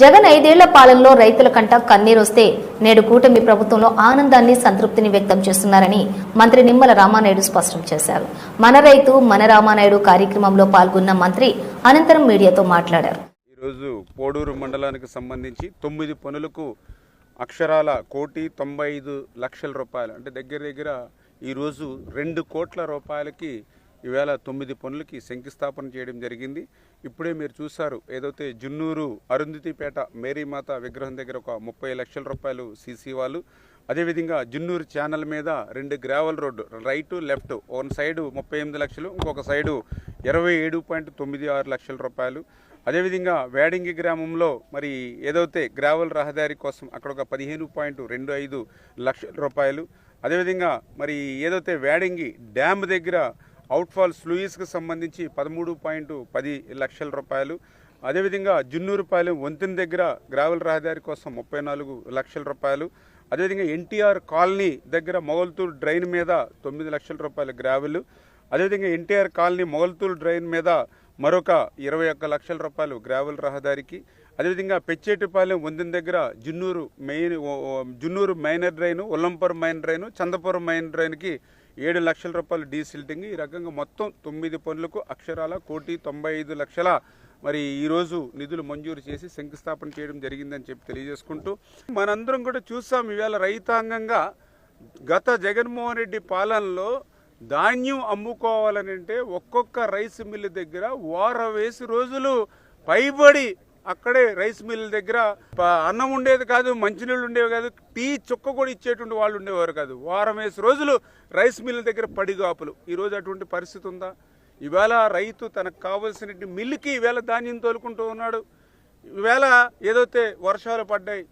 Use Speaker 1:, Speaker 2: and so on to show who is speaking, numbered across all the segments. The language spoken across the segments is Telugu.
Speaker 1: జగన్ ఐదేళ్ళ పాలనలో రైతుల కంట కన్నీరొస్తే నేడు కూటమి ప్రభుత్వంలో ఆనందాన్ని సంతృప్తిని వ్యక్తం చేస్తున్నారని మంత్రి నిమ్మల రామానాయుడు స్పష్టం చేశారు. మన రైతు మన రామానాయుడు కార్యక్రమంలో పాల్గొన్న మంత్రి అనంతరం మీడియాతో మాట్లాడారు.
Speaker 2: ఈరోజు పోడూరు మండలానికి సంబంధించి తొమ్మిది పనులకు అక్షరాల కోటి తొంభై ఐదు లక్షల రూపాయలు అంటే దగ్గర దగ్గర ఈరోజు రెండు కోట్ల రూపాయలకి ఈవేళ తొమ్మిది పనులకి శంకుస్థాపన చేయడం జరిగింది. ఇప్పుడే మీరు చూశారు ఏదైతే జున్నూరు అరుంధతిపేట మేరీమాత విగ్రహం దగ్గర ఒక ముప్పై లక్షల రూపాయలు సీసీ వాళ్ళు అదేవిధంగా జున్నూరు ఛానల్ మీద రెండు gravel road right left one side ముప్పై ఎనిమిది లక్షలు ఇంకొక సైడు ఇరవై ఏడు పాయింట్ తొమ్మిది ఆరు లక్షల రూపాయలు. అదేవిధంగా వేడింగి గ్రామంలో మరి ఏదైతే గ్రావెల్ రహదారి కోసం అక్కడ ఒక పదిహేను పాయింట్ రెండు ఐదు లక్షల రూపాయలు అదేవిధంగా మరి ఏదైతే వేడింగి డ్యామ్ దగ్గర అవుట్ఫాల్ స్లూయిస్కి సంబంధించి పదమూడు పాయింట్ పది లక్షల రూపాయలు. అదేవిధంగా జున్నూరుపాలెం వంతెన దగ్గర గ్రావెల్ రహదారి కోసం ముప్పై నాలుగు లక్షల రూపాయలు. అదేవిధంగా ఎన్టీఆర్ కాలనీ దగ్గర మొగల్తూరు డ్రైన్ మీద తొమ్మిది లక్షల రూపాయల గ్రావెల్. అదేవిధంగా ఎన్టీఆర్ కాలనీ మొగల్తూరు డ్రైన్ మీద మరొక ఇరవై ఒక్క లక్షల రూపాయలు గ్రావెల్ రహదారికి. అదేవిధంగా పెచ్చేటిపాలెం వందెన దగ్గర Junnuru main Junnuru minor drain Ullampuram main drain Chandapuram main డ్రైన్కి ఏడు లక్షల రూపాయలు డీసిల్టింగ్. ఈ రకంగా మొత్తం తొమ్మిది పనులకు అక్షరాల కోటి తొంభై ఐదు లక్షల మరి ఈరోజు నిధులు మంజూరు చేసి శంకుస్థాపన చేయడం జరిగిందని చెప్పి తెలియజేసుకుంటూ మనందరం కూడా చూసాం ఈవేళ రైతాంగంగా గత జగన్మోహన్ రెడ్డి పాలనలో ధాన్యం అమ్ముకోవాలని అంటే ఒక్కొక్క రైస్ మిల్లు దగ్గర వారం వేసి రోజులు పైబడి అక్కడే రైస్ మిల్ దగ్గర అన్నం ఉండేది కాదు మంచినీళ్ళు ఉండేవి కాదు టీ చుక్క కూడా ఇచ్చేటువంటి వాళ్ళు ఉండేవారు కాదు. వారం వేసి రోజులు రైస్ మిల్ దగ్గర పడిగాపులు. ఈరోజు అటువంటి పరిస్థితి ఉందా? ఈవేళ రైతు తనకు కావలసిన మిల్లుకి ఈవేళ ధాన్యం తోలుకుంటూ ఉన్నాడు. ఈవేళ ఏదైతే వర్షాలు పడ్డాయి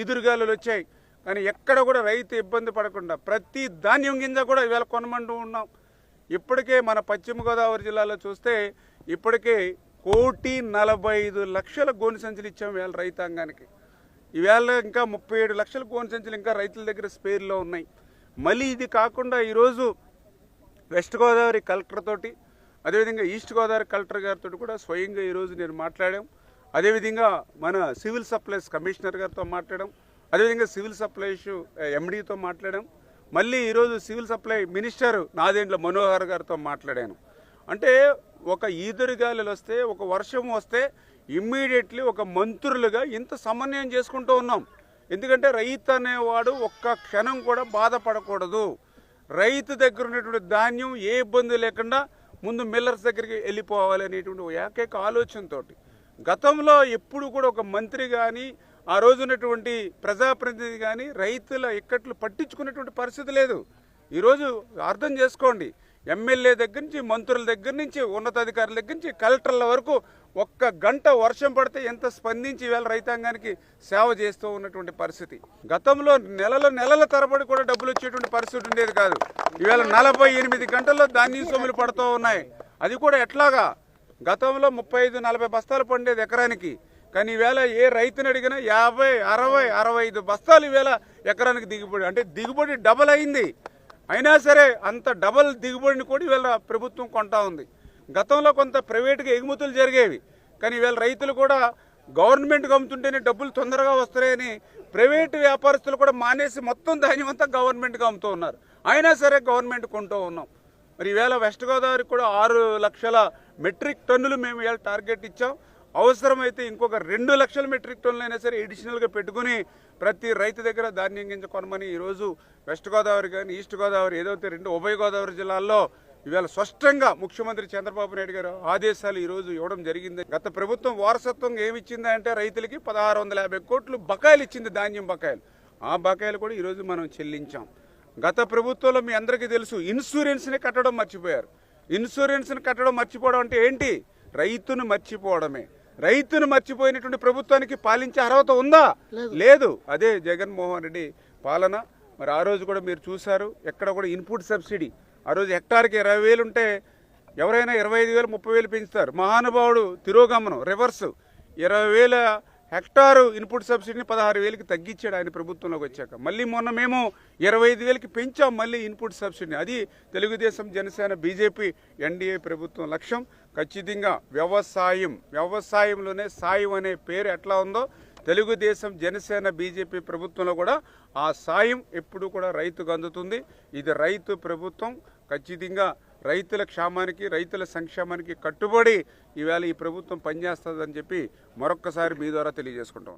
Speaker 2: ఈదురుగాలులు వచ్చాయి కానీ ఎక్కడ కూడా రైతు ఇబ్బంది పడకుండా ప్రతి ధాన్యం గింజ కూడా ఈవేళ కొనమంటూ ఉన్నాం. ఇప్పటికే మన పశ్చిమ గోదావరి జిల్లాలో చూస్తే ఇప్పటికే కోటి నలభై ఐదు లక్షల గోను సంచులు ఇచ్చాం ఇవాళ రైతాంగానికి. ఈవేళ ఇంకా ముప్పై ఏడు లక్షల గోను సంచులు ఇంకా రైతుల దగ్గర స్పేర్లో ఉన్నాయి. మళ్ళీ ఇది కాకుండా ఈరోజు వెస్ట్ గోదావరి కలెక్టర్ తోటి అదేవిధంగా ఈస్ట్ గోదావరి కలెక్టర్ గారితో కూడా స్వయంగా ఈరోజు నేను మాట్లాడాం. అదేవిధంగా మన సివిల్ సప్లైస్ కమిషనర్ గారితో మాట్లాడాం. అదేవిధంగా సివిల్ సప్లైస్ ఎండీతో మాట్లాడాం. మళ్ళీ ఈరోజు civil supply minister Nadendla Manohar గారితో మాట్లాడాను. అంటే ఒక ఈదురుగాలులు వస్తే ఒక వర్షం వస్తే ఇమ్మీడియట్లీ ఒక మంత్రులుగా ఇంత సమన్వయం చేసుకుంటూ ఉన్నాం. ఎందుకంటే రైతు అనేవాడు ఒక్క క్షణం కూడా బాధపడకూడదు. రైతు దగ్గర ఉన్నటువంటి ధాన్యం ఏ ఇబ్బంది లేకుండా ముందు మిల్లర్స్ దగ్గరికి వెళ్ళిపోవాలి అనేటువంటి ఏకైక ఆలోచనతో గతంలో ఎప్పుడు కూడా ఒక మంత్రి కానీ ఆ రోజున్నటువంటి ప్రజాప్రతినిధి కానీ రైతుల ఇక్కట్లు పట్టించుకునేటువంటి పరిస్థితి లేదు. ఈరోజు అర్థం చేసుకోండి. ఎమ్మెల్యే దగ్గర నుంచి మంత్రుల దగ్గర నుంచి ఉన్నతాధికారుల దగ్గర నుంచి కలెక్టర్ల వరకు ఒక్క గంట వర్షం పడితే ఎంత స్పందించి వేళ రైతాంగానికి సేవ చేస్తూ ఉన్నటువంటి పరిస్థితి. గతంలో నెలల నెలల తరబడి కూడా డబ్బులు వచ్చేటువంటి పరిస్థితి ఉండేది కాదు. ఈవేళ నలభై ఎనిమిది గంటల్లో ధాన్యం సొమ్ములు పడుతూ ఉన్నాయి. అది కూడా ఎట్లాగా? గతంలో ముప్పై ఐదు నలభై బస్తాలు పండేది ఎకరానికి. కానీ ఈవేళ ఏ రైతుని అడిగినా యాభై అరవై అరవై ఐదు బస్తాలు ఈవేళ ఎకరానికి దిగుబడి అంటే దిగుబడి డబల్ అయింది. అయినా సరే అంత డబల్ దిగుబడిని కూడా వీళ్ళ ప్రభుత్వం కొంటా ఉంది. గతంలో కొంత ప్రైవేట్గా ఎగుమతులు జరిగేవి. కానీ వీళ్ళ రైతులు కూడా గవర్నమెంట్కి అమ్ముతుంటేనే డబ్బులు తొందరగా వస్తాయని ప్రైవేటు వ్యాపారస్తులు కూడా మానేసి మొత్తం ధాన్యం అంతా గవర్నమెంట్కి అమ్ముతూ ఉన్నారు. అయినా సరే గవర్నమెంట్ కొంటూ ఉన్నాం. మరి ఈవేళ వెస్ట్ గోదావరికి కూడా ఆరు లక్షల మెట్రిక్ టన్నులు మేము ఇవాళ టార్గెట్ ఇచ్చాం. అవసరమైతే ఇంకొక రెండు లక్షల మెట్రిక్ టన్నులు సరే ఎడిషనల్గా పెట్టుకుని ప్రతి రైతు దగ్గర ధాన్యం గింజ కొనమని ఈరోజు వెస్ట్ గోదావరి కానీ ఈస్ట్ గోదావరి ఏదైతే రెండు ఉభయ గోదావరి జిల్లాల్లో ఇవాళ స్పష్టంగా ముఖ్యమంత్రి చంద్రబాబు నాయుడు గారు ఆదేశాలు ఈరోజు ఇవ్వడం జరిగింది. గత ప్రభుత్వం వారసత్వంగా ఏమిచ్చిందంటే అంటే రైతులకి పదహారు వందల యాభై కోట్లు బకాయిలు ఇచ్చింది ధాన్యం బకాయిలు. ఆ బకాయిలు కూడా ఈరోజు మనం చెల్లించాం. గత ప్రభుత్వంలో మీ అందరికీ తెలుసు ఇన్సూరెన్స్ని కట్టడం మర్చిపోయారు. ఇన్సూరెన్స్ని కట్టడం మర్చిపోవడం అంటే ఏంటి? రైతును మర్చిపోవడమే. రైతును మర్చిపోయినటువంటి ప్రభుత్వానికి పాలించే అర్హత ఉందా? లేదు. అదే జగన్మోహన్ రెడ్డి పాలన. మరి ఆ రోజు కూడా మీరు చూశారు. ఎక్కడ కూడా ఇన్పుట్ సబ్సిడీ. ఆ రోజు హెక్టార్కి ఇరవై వేలు ఉంటే ఎవరైనా ఇరవై ఐదు వేలు ముప్పై వేలు పెంచుతారు. మహానుభావుడు తిరోగమనం రివర్స్. ఇరవై వేల హెక్టారు ఇన్పుట్ సబ్సిడీని పదహారు వేలకి తగ్గించాడు ఆయన ప్రభుత్వంలోకి వచ్చాక. మళ్ళీ మొన్న మేము ఇరవై ఐదు వేలకి పెంచాం మళ్ళీ ఇన్పుట్ సబ్సిడీని. అది తెలుగుదేశం జనసేన బీజేపీ ఎన్డీఏ ప్రభుత్వం లక్ష్యం. ఖచ్చితంగా వ్యవసాయం వ్యవసాయంలోనే సాయం అనే పేరు ఎట్లా ఉందో తెలుగుదేశం జనసేన బీజేపీ ప్రభుత్వంలో కూడా ఆ సాయం ఎప్పుడు కూడా రైతుకు అందుతుంది. ఇది రైతు ప్రభుత్వం ఖచ్చితంగా రైతుల క్షేమానికి రైతుల సంక్షేమానికి కట్టుబడి ఈవేళ ఈ ప్రభుత్వం పనిచేస్తుందని చెప్పి మరొక్కసారి మీ ద్వారా తెలియజేసుకుంటాం.